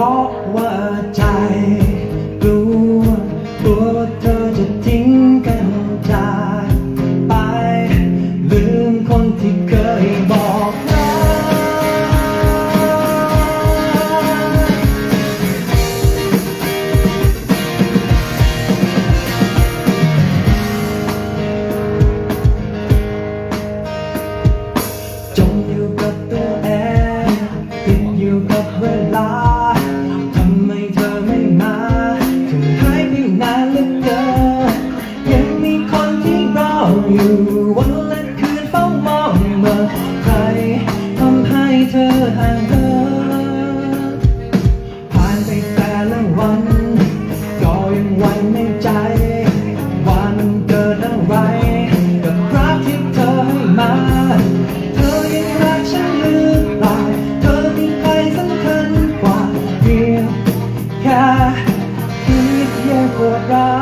ราะว่าใจกลัวกลัวว่าเธอจะทิ้งกันจากไป ลืมคนที่เคยบอกรักจมอยู่กับตัวเองติดอยู่กับเวลา เธอห่างเหินผ่านไปแต่ละวันก็ยังหวันในใจ วันเกิดอะไรกับรักที่เธอให้มา เธอยังรักฉันหรือเปล่าเธอมีใครสำคัญกว่าเพียงแค่คิดแยกปวดร้าว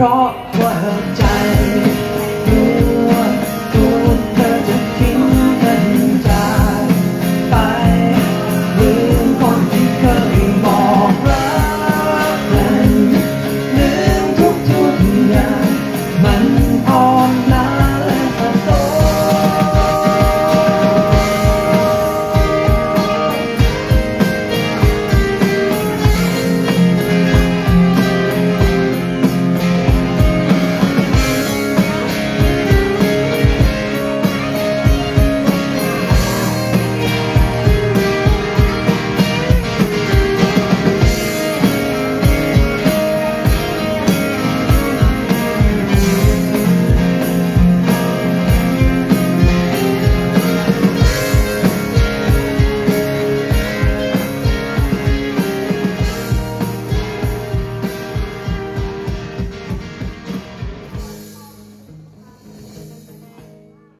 เพราะว่าใจ